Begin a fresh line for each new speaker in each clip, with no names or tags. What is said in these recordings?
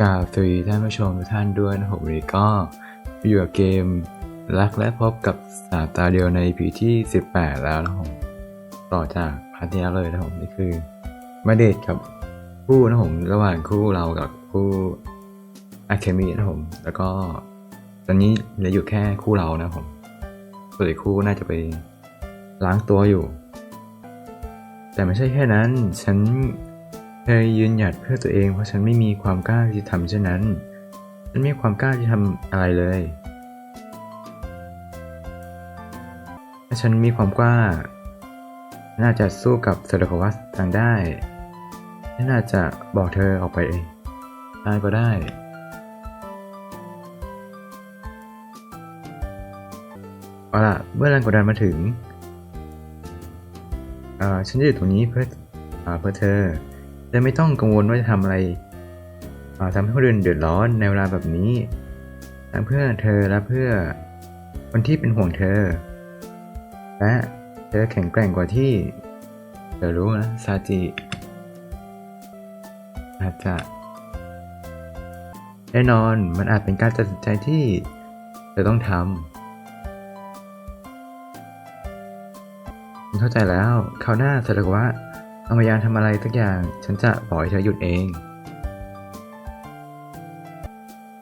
กราบสวัสดีท่านผู้ชมทุกท่านด้วยนะครับวันนี้ก็อยู่กับเกมรักและพบกับสามตาเดียวใน EP ที่ 18 แล้วนะครับผมต่อจากพาร์ทที่แล้เลยนะครับผมนี่คือมาเดทกับคู่นะผมระหว่างคู่เรากับคู่อะเคมีนะผมแล้วก็ตอนนี้เหลืออยู่แค่คู่เรานะผมส่วนอีกคู่น่าจะไปล้างตัวอยู่ แต่ไม่ใช่แค่นั้นฉัน เคยยืนหยัดเพื่อตัวเองเพราะฉันไม่มีความกล้าที่จะทำเช่นนั้น ฉันไม่มีความกล้าที่ทำอะไรเลย ถ้าฉันมีความกล้า น่าจะสู้กับเซอร์ควัสทางได้ฉันน่าจะบอกเธอออกไปได้ก็ได้ เอาล่ะ เมื่อแรงกดดันมาถึงอ่อฉันจะอยู่ตรงนี้เพื่ออเพื่อเธอ เธอไม่ต้องกังวลว่าจะทำอะไรอ่าทำให้คนอื่นเดือดร้อนในเวลาแบบนี้ทั้งเพื่อเธอและเพื่อคนที่เป็นห่วงเธอ และเธอแข็งแกร่งกว่าที่เธอรู้นะซาจิอาจจะแน่นอนมันอาจเป็นการตัดสินใจที่เธอต้องทำเข้าใจแล้วคราวหน้าเสด็จว่า เอามายานทำอะไรสักอย่าง ฉันจะบอกให้เธอหยุดเอง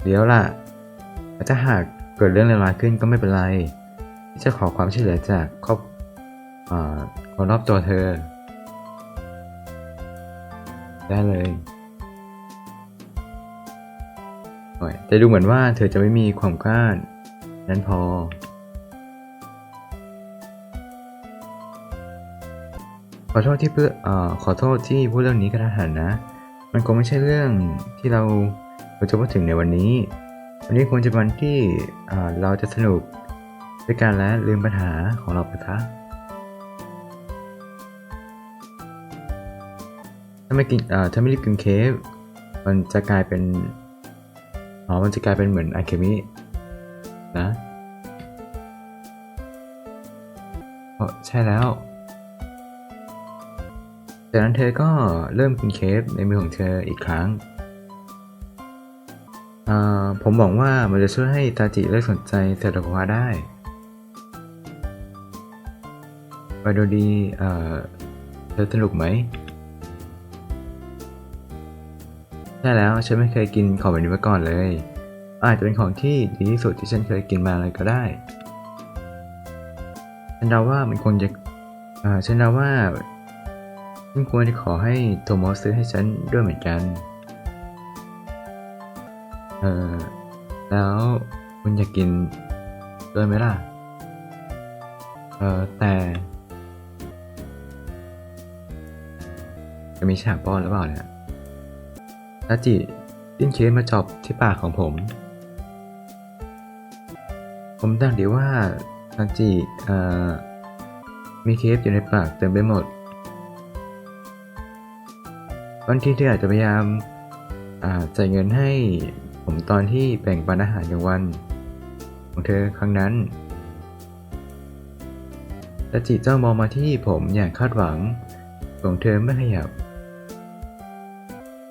เดี๋ยวล่ะถ้าหากเกิดเรื่องเลวร้ายขึ้นก็ไม่เป็นไรที่จะขอความช่วยเหลือจากครอบคนรอบตัวเธอ ได้เลยแต่ดูเหมือนว่าเธอจะไม่มีความกล้านั้นพอ ขอโทษที่เพื่อเอ่อขอโทษที่พูดเรื่องนี้กระทันนะ มันคงไม่ใช่เรื่องที่เราเราจะพูดถึงในวันนี้ วันนี้ควรจะเป็นวันที่เราจะสนุกด้วยกันและลืมปัญหาของเราไปซะถ้าไม่กินถ้าไม่รีบกินเค้กมันจะกลายเป็นอ๋อมันจะกลายเป็นเหมือนอะเคมินะเพราะใช่แล้ว จากนั้นเธอก็เริ่มกินเค้กในมือของเธออีกครั้งอ่าผมหวังว่ามันจะช่วยให้ตาจิเลิกสนใจเซอร์ควาได้ไปดูดีเธอสนุกไหมใช่แล้วฉันไม่เคยกินของแบบนี้มาก่อนเลย อาจจะเป็นของที่ดีที่สุดที่ฉันเคยกินมาเลยก็ได้ ฉันเดาว่ามันคงจะฉันเดาว่า ฉันควรจะขอให้โทโมะซื้อให้ฉันด้วยเหมือนกัน เออแล้วคุณอยากกินด้วยไหมล่ะ เออแต่ จะมีฉากป้อนหรือเปล่าเนี่ยตาจิดิ้นเค้กมาจอบที่ปากของผม ผมตั้งดีว่าตาจิเอ่อมีเค้กอยู่ในปากเต็มไปหมด บางทีเธออาจจะพยายามาจ่ายเงินให้ผมตอนที่แบ่งปันอาหารกลางวัน ของเธอครั้งนั้นแต่จิตจ้องมองมาที่ผมอย่างคาดหวังของเธอไม่ขยับ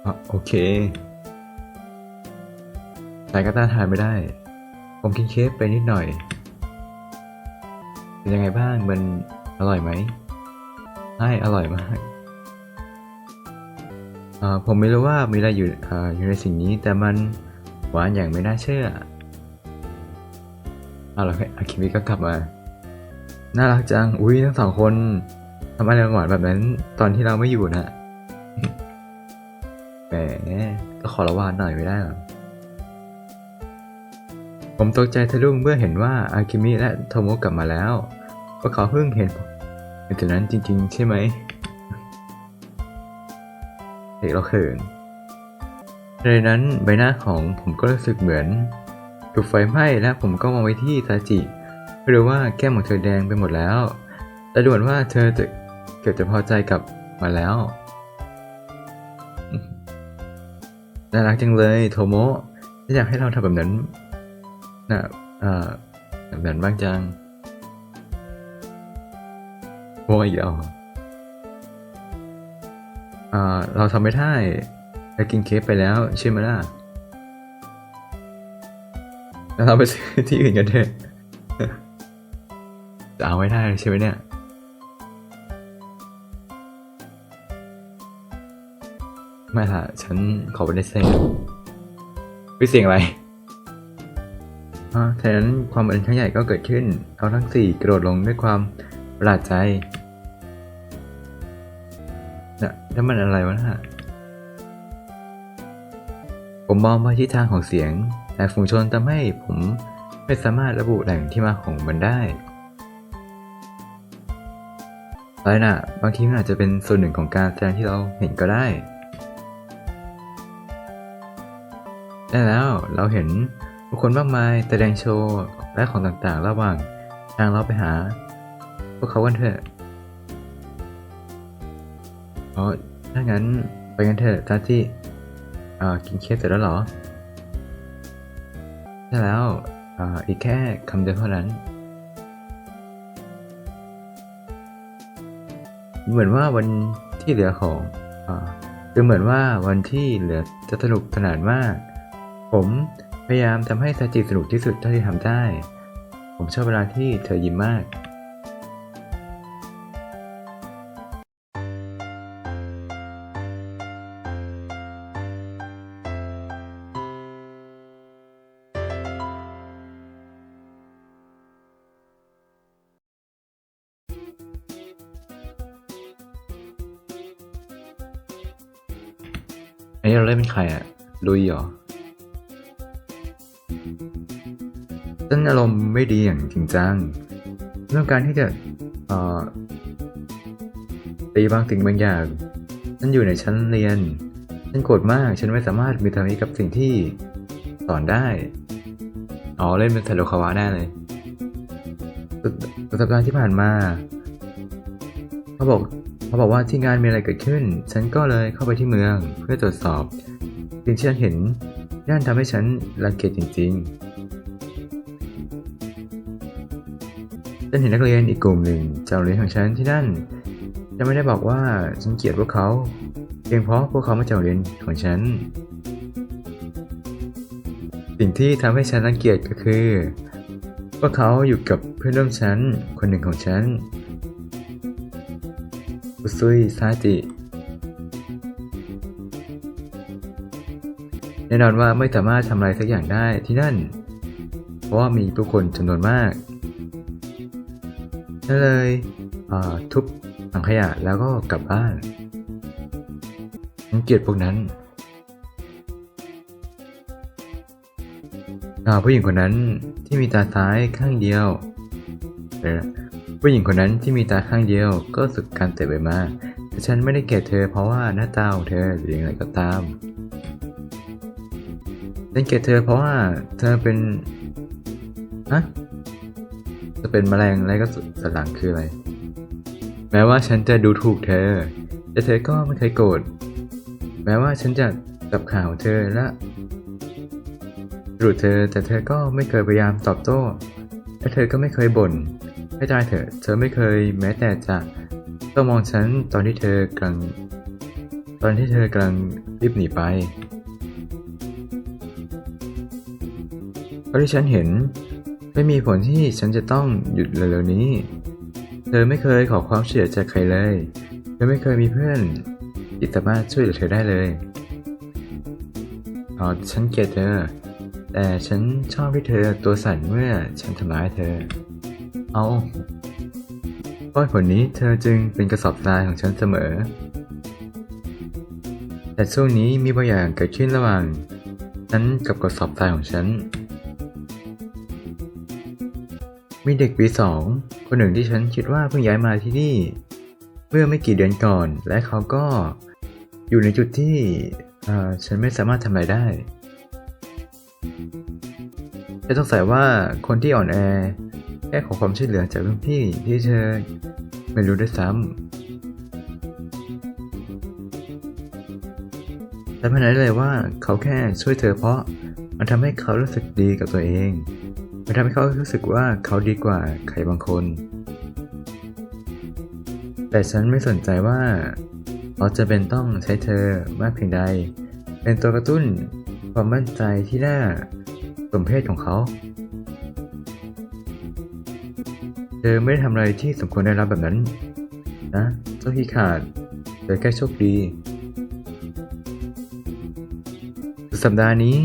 อโอเคแต่ก็ต้านทานไม่ได้ ผมกินเค้กไปนิดหน่อย เป็นยังไงบ้าง มันอร่อยไหมใช่อร่อยมาก ผมไม่รู้ว่ามีอะไรอยู่อยู่ในสิ่งนี้แต่มันหวานอย่างไม่น่าเชื่อเอาละอาคิมิก็กลับมา น่ารักจัง อุ้ยทั้งสองคนทำอะไรหวานแบบนั้น ตอนที่เราไม่อยู่นะแหมก็ขอละวานหน่อยไม่ได้หรอผมตกใจทะลุเมื่อเห็นว่าอากิมิและโทโมกลับมาแล้วพวกเขาเพิ่งเห็นผมในจุดนั้นจริง ๆ ใช่ไหม เด็กเราเขินในนั้นใบหน้าของผมก็รู้สึกเหมือนถูกไฟไหม้และผมก็มองไปที่ซาจิไม่รู้ว่าแก้มของเธอแดงไปหมดแล้วแต่ดูเหมือนว่าเธอจะเกือบจะพอใจกับมันแล้วน่ารักจังเลยโทโมะอยากให้เราทำแบบนั้นนะเอ่อแบบนั้นบ้างจังโอ้ยอีกแล้ว เราทำไม่ได้เรากินเค้กไปแล้วใช่ไหมล่ะแล้วเราไปซื้อที่อื่นกันเถอะจะเอาไม่ได้ใช่ไหมเนี่ยไม่ล่ะ ฉันขอไปได้เซ็งวิเสียงอะไรอ่าแทนนั้นความบันเทิงครั้งใหญ่ก็เกิดขึ้น เอาทั้งสี่กระโดดลงด้วยความประหลาดใจ แล้วมันอะไรวะน่ะผมมองไปที่ทางของเสียง แต่ฝูงชนทำให้ผมไม่สามารถระบุแหล่งที่มาของมันได้อะไรน่ะ บางทีมันอาจจะเป็นส่วนหนึ่งของการแสดงที่เราเห็นก็ได้ ได้แล้วเราเห็นบุคคลมากมายแสดงโชว์และของต่างๆ ระหว่างทางเราไปหา พวกเขากันเถอะ อ๋อถ้างั้นไปกันเถอะซาจิอ่ากินเค้กเสร็จแล้วเหรอ ใช่แล้วอ่าอีกแค่คำเดียวเท่านั้น เหมือนว่าวันที่เหลือของอ่าดูเหมือนว่าวันที่เหลือจะสนุกสนานมาก ผมพยายามทำให้ซาจิสนุกที่สุดเท่าที่ทำได้ ผมชอบเวลาที่เธอยิ้มมาก อันนี้เราเล่นเป็นใครอะลุยเหรอฉันอารมณ์ไม่ดีอย่างจริงจังเรื่องการที่จะเอ่อตีบางสิ่งบางอย่างฉันอยู่ในชั้นเรียน ฉันโกรธมาก ฉันไม่สามารถมีทางนี้กับสิ่งที่สอนได้ อ๋อ เล่นเป็นซาโดคาวะแน่เลยสุดสุดสัปดาห์ที่ผ่านมา เขาบอก เขาบอกว่าที่งานมีอะไรเกิดขึ้น ฉันก็เลยเข้าไปที่เมืองเพื่อตรวจสอบสิ่งที่ฉันเห็นย่นทำให้ฉันรังเกียจจริงๆ ฉันเห็นนักเรียนอีกกลุ่มหนึ่งจากโรงเรียนของฉันที่นั่นจะไม่ได้บอกว่าฉันเกลียดพวกเขาเพียงเพราะพวกเขามาจากโรงเรียนของฉัน สิ่งที่ทำให้ฉันรังเกียจก็คือพวกเขาอยู่กับเพื่อนร่วมชั้นคนหนึ่งของฉัน อุซุยซาจิ แน่นอนว่าไม่สามารถทำอะไรสักอย่างได้ที่นั่น เพราะว่ามีผู้คนจำนวนมากนั่นเลยเทุบถังขยะแล้วก็กลับบ้านฉันเกลียดพวกนั้นผู้หญิงคนนั้นที่มีตาซ้ายข้างเดียวเผู้หญิงคนนั้นที่มีตาข้างเดียวก็สึกการเตะไปมาแต่ฉันไม่ได้เกลียดเธอเพราะว่าหน้าตาของเธอหรืออย่างไรก็ตามฉันเกลียดเธอเพราะว่าเธอเป็นฮะจะเป็นแมลงอะไรก็สุดสนหลังคืออะไร แม้ว่าฉันจะดูถูกเธอ แต่เธอก็ไม่เคยโกรธแม้ว่าฉันจะจับข่าวเธอและดูดเธอแต่เธอก็ไม่เคยพยายามตอบโต้และเธอก็ไม่เคยบ่น ให้ตายเถอะ เธอไม่เคยแม้แต่จะต้องมองฉันตอนที่เธอกำลัง ตอนที่เธอกำลังรีบหนีไปเพราะที่ฉันเห็นไม่มีผลที่ฉันจะต้องหยุดเร็วๆนี้ เธอไม่เคยขอความช่วยเหลือจากใครเลย เธอไม่เคยมีเพื่อนที่สามารถช่วยเหลือเธอได้เลยอ๋อฉันเกลียดเธอ แต่ฉันชอบที่เธอตัวสั่นเมื่อฉันทำร้ายเธอ เอาเพราะผลนี้เธอจึงเป็นกระสอบทรายของฉันเสมอ แต่ช่วงนี้มีบางอย่างเกิดขึ้นระหว่างฉันกับกระสอบทรายของฉัน มีเด็กปีสองคนหนึ่งที่ฉันคิดว่าเพิ่งย้ายมาที่นี่ เมื่อไม่กี่เดือนก่อน และเขาก็อยู่ในจุดที่ฉันไม่สามารถทำอะไรได้ฉันสงสัยว่าคนที่อ่อนแอ แค่ขอความช่วยเหลือจากรุ่นพี่ที่เธอไม่รู้ด้วยซ้ำแต่พนันได้เลยว่าเขาแค่ช่วยเธอเพราะมันทำให้เขารู้สึกดีกับตัวเอง มันทำให้เขารู้สึกว่าเขาดีกว่าใครบางคน แต่ฉันไม่สนใจว่าเขาจะเป็นต้องใช้เธอมากเพียงใด เป็นตัวกระตุ้นความมั่นใจที่น่าสมเพศของเขา เธอไม่ได้ทำอะไรที่สมควรได้รับแบบนั้น นะเจ้าขี้ขาดเธอแค่โชคดีสัปดาห์นี้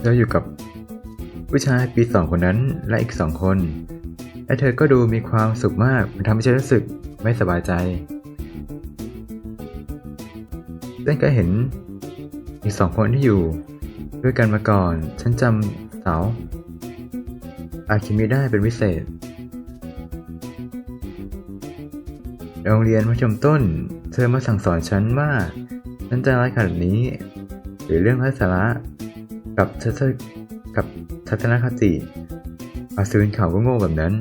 เธออยู่กับผู้ชายปีสองคนนั้นและอีกสองคน และเธอก็ดูมีความสุขมากมันทำให้ฉันรู้สึกไม่สบายใจฉันก็เห็นอีกสองคนที่อยู่ ด้วยกันมาก่อน ฉันจำเสาอาคิมิได้เป็นพิเศษ โรงเรียนมัธยมต้น เธอมาสั่งสอนฉันว่าฉันจะร้ายขนาดนี้ หรือเรื่องไร้สาระกับทัศกับทัศนคติอาซูนเขาก็โง่แบบนั้น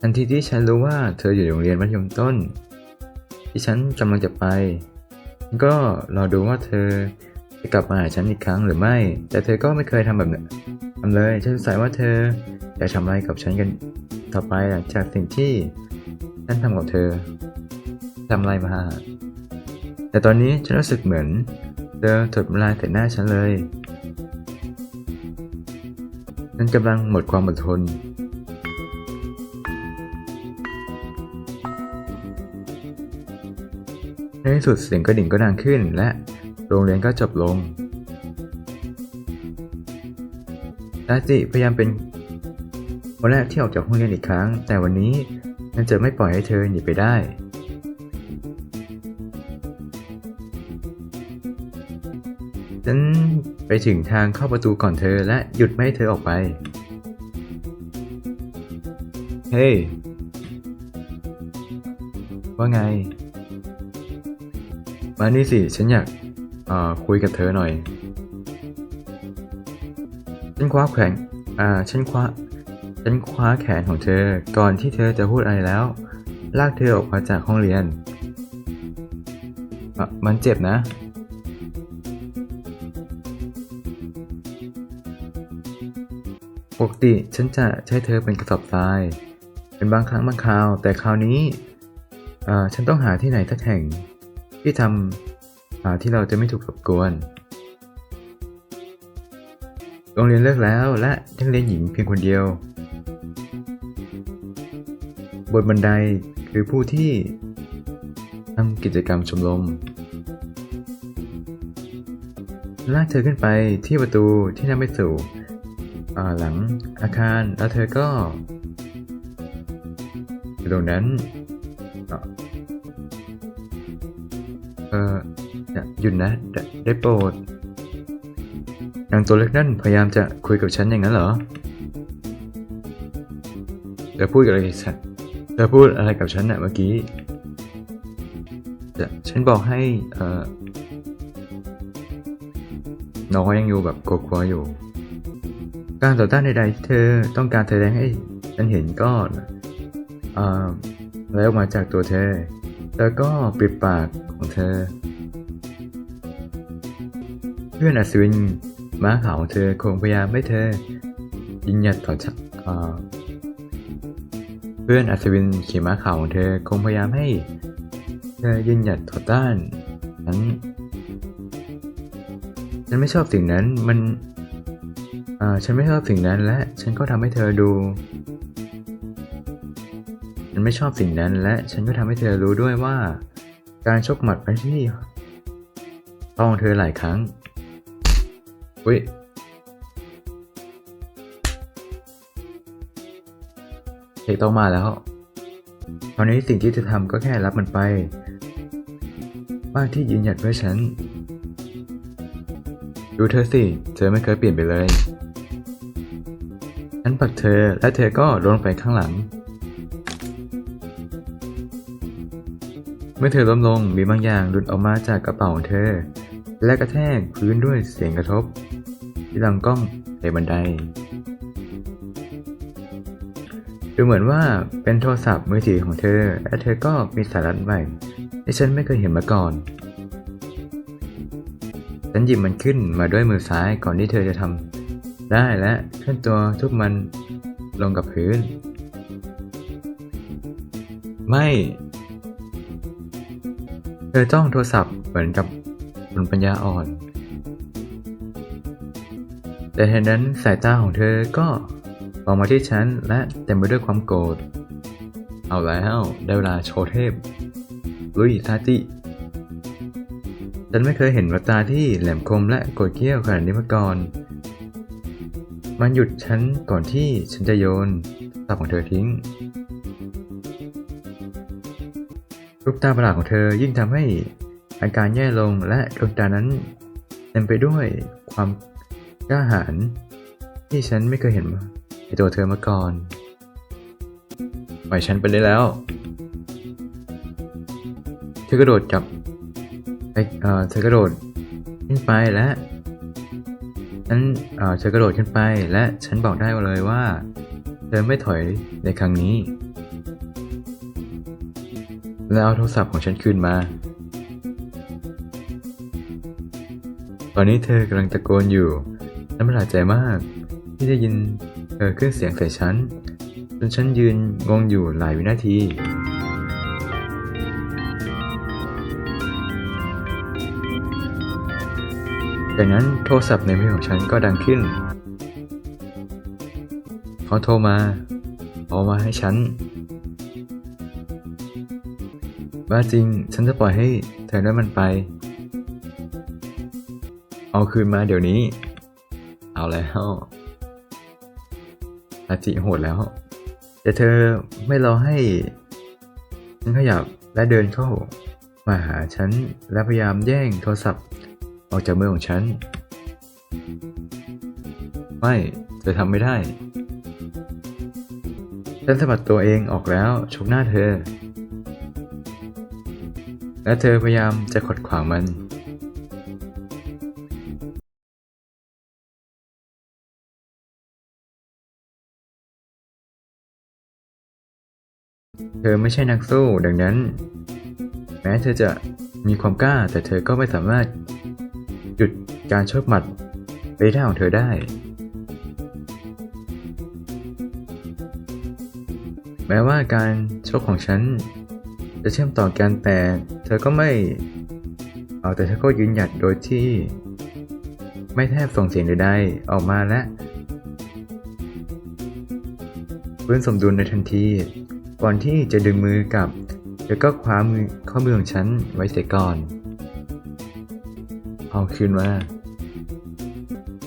ทันทีที่ฉันรู้ว่าเธออยู่โรงเรียนมัธยมต้น ที่ฉันกำลังจะไป ก็รอดูว่าเธอจะกลับมาหาฉันอีกครั้งหรือไม่ แต่เธอก็ไม่เคยทำแบบนั้น ทำเลย ฉันสงสัยว่าเธอจะทำอะไรกับฉันกันต่อไปหลังจากสิ่งที่ฉันทำกับเธอทำอะไรมา แต่ตอนนี้ฉันรู้สึกเหมือนเธอถดลายใส่หน้าฉันเลย ฉันกำลังหมดความอดทนในที่สุดเสียงกระดิ่งก็ดังขึ้นและโรงเรียนก็จบลง ดาจิพยายามเป็นคนแรกที่ออกจากห้องเรียนอีกครั้ง แต่วันนี้ฉันจะไม่ปล่อยให้เธอหนีไปได้ฉันไปถึงทางเข้าประตูก่อนเธอและหยุดไม่ให้เธอออกไป เฮ้ย ว่าไง มานี่สิ ฉันอยากคุยกับเธอหน่อย ฉันคว้าแขนอ่า ฉันคว้า ฉันคว้าแขนของเธอ ก่อนที่เธอจะพูดอะไรแล้ว ลากเธอออกมาจากห้องเรียน มันเจ็บนะ ปกติฉันจะใช้เธอเป็นกระสอบทราย เป็นบางครั้งบางคราว แต่คราวนี้ ฉันต้องหาที่ไหนสักแห่งที่ทำที่เราจะไม่ถูกรบกวน รงเรียนเลิกแล้วและนักเรียนหญิงเพียงคนเดียว บนบันไดคือผู้ที่ทำกิจกรรมชมรมลากเธอขึ้นไปที่ประตูที่นำไปสู่อ่าหลังอาคารแล้วเธอก็อยู่ตรงนั้นเออหยุดนะได้โปรด นางตัวเล็กนั่นพยายามจะคุยกับฉันอย่างนั้นเหรอเธอพูดอะไรกับฉันเธอพูดอะไรกับฉันน่ะเมื่อกี้ฉันบอกให้เออน้องยังอยู่แบบกลัวๆอยู่ การต่อต้านใดๆที่เธอต้องการแสดงให้ฉันเห็นก็อ่าไหลออกมาจากตัวเธอ แล้วก็ปิดปากของเธอ เพื่อนอัศวิน ม้าขาวของเธอคงพยายามให้เธอยืนหยัดต่อจากอ่าเพื่อนอัศวินขี่ม้าขาวของเธอคงพยายามให้ เธอยืนหยัดต่อต้านฉันฉันไม่ชอบสิ่งนั้นมันฉันไม่ชอบสิ่งนั้นและฉันก็ทำให้เธอดู ฉันไม่ชอบสิ่งนั้นและฉันก็ทำให้เธอรู้ด้วยว่า การชกหมัดไปที่ท้องเธอหลายครั้ง อุ้ยเทคต้องมาแล้วตอนนี้สิ่งที่จะทำก็แค่รับมันไป บ้านที่ยืนหยัดเพื่อฉัน ดูเธอสิ เธอไม่เคยเปลี่ยนไปเลยฉันผลักเธอและเธอก็ลงไปข้างหลัง เมื่อเธอล้มลงมีบางอย่างหลุดออกมาจากกระเป๋าของเธอ และกระแทกพื้นด้วยเสียงกระทบ ที่ลำกล้องในบันได ดูเหมือนว่าเป็นโทรศัพท์มือถือของเธอ และเธอก็มีสาระใหม่ที่ฉันไม่เคยเห็นมาก่อน ฉันหยิบมันขึ้นมาด้วยมือซ้ายก่อนที่เธอจะทำได้และเคลื่อนตัวทุบมันลงกับพื้น ไม่ เธอจ้องโทรศัพท์เหมือนกับคนปัญญาอ่อน แต่แทนนั้นสายตาของเธอก็มองมาที่ฉันและเต็มไปด้วยความโกรธ เอาแล้วได้เวลาโชว์เทพ ลุยซาจิฉันไม่เคยเห็นแววตาที่แหลมคมและโกรธเกี้ยวขนาดนี้มาก่อน มันหยุดฉันก่อนที่ฉันจะโยนตาของเธอทิ้งรูปตาประหลาดของเธอยิ่งทำให้อาการแย่ลงและดวงตานั้นเต็มไปด้วยความ กล้าหาญที่ฉันไม่เคยเห็นมาในตัวเธอมาก่อนปล่อยฉันไปได้แล้ว เธอกระโดดจับไอเอ่อเธอกระโดดขึ้นไปและฉันเอ่อเธอกระโดดขึ้นไปและฉันบอกได้เลยว่า เธอไม่ถอยในครั้งนี้ แล้วเอาโทรศัพท์ของฉันคืนมา ตอนนี้เธอกำลังตะโกนอยู่ ฉันประหลาดใจมากที่ได้ยินเธอขึ้นเสียงใส่ฉันจนฉันยืนงงอยู่หลายวินาทีจากนั้นโทรศัพท์ในมือของฉันก็ดังขึ้น เขาโทรมาเอามาให้ฉันบ้าจริง ฉันจะปล่อยให้เธอได้มันไป เอาคืนมาเดี๋ยวนี้ เอาแล้วอาจิโหดแล้ว แต่เธอไม่รอให้ฉันขยับและเดินเข้า มาหาฉันและพยายามแย่งโทรศัพท์ ออกจากมือของฉัน ไม่เธอทำไม่ได้ฉันสะบัดตัวเองออกแล้วชกหน้าเธอ และเธอพยายามจะขัดขวางมัน เธอไม่ใช่นักสู้ดังนั้น แม้เธอจะมีความกล้า แต่เธอก็ไม่สามารถหยุดการชกหมัดไปได้ของเธอได้ แม้ว่าการชกของฉัน จะเชื่อมต่อกันแต่เธอก็ไม่เอาแต่เธอก็ยืนหยัดโดยที่ ไม่แทบส่งเสียงใดๆออกมาและฟื้นสมดุลในทันที ก่อนที่จะดึงมือกลับเธอก็คว้ามือข้อมือของฉันไว้เสียก่อน เอาคืนมา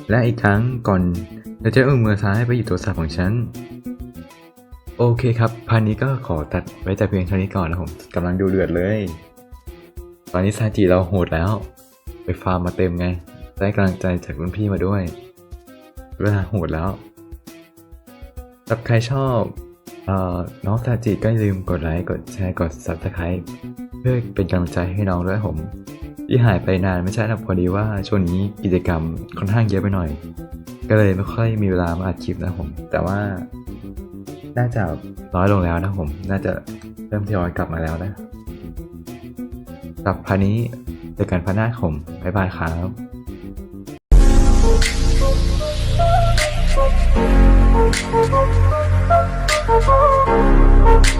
และอีกครั้งก่อนเธอจะเอามือซ้ายไปหยิบโทรศัพท์ของฉัน โอเคครับพาร์ทนี้ก็ขอตัดไว้แต่เพียงเท่านี้ก่อนนะผมกำลังดูเดือดเลย ตอนนี้ซาจิเราโหดแล้ว ไปฟาร์มมาเต็มไง ได้กำลังใจจากรุ่นพี่มาด้วย เวลาโหดแล้วถ้าใครชอบ น้องซาจิก็ลืมกดไลค์ กดแชร์ กด subscribe เพื่อเป็นกำลังใจให้น้องด้วยผม ที่หายไปนานไม่ใช่นะพอดีว่าช่วงนี้กิจกรรมค่อนข้างเยอะไปหน่อย ก็เลยไม่ค่อยมีเวลามาอัดคลิปนะผม แต่ว่า น่าจะน้อยลงแล้วนะผม น่าจะเริ่มทยอยกลับมาแล้วนะสำหรับพานี้เจอกันพาหน้าผมบ๊ายบายครับ
Thank you.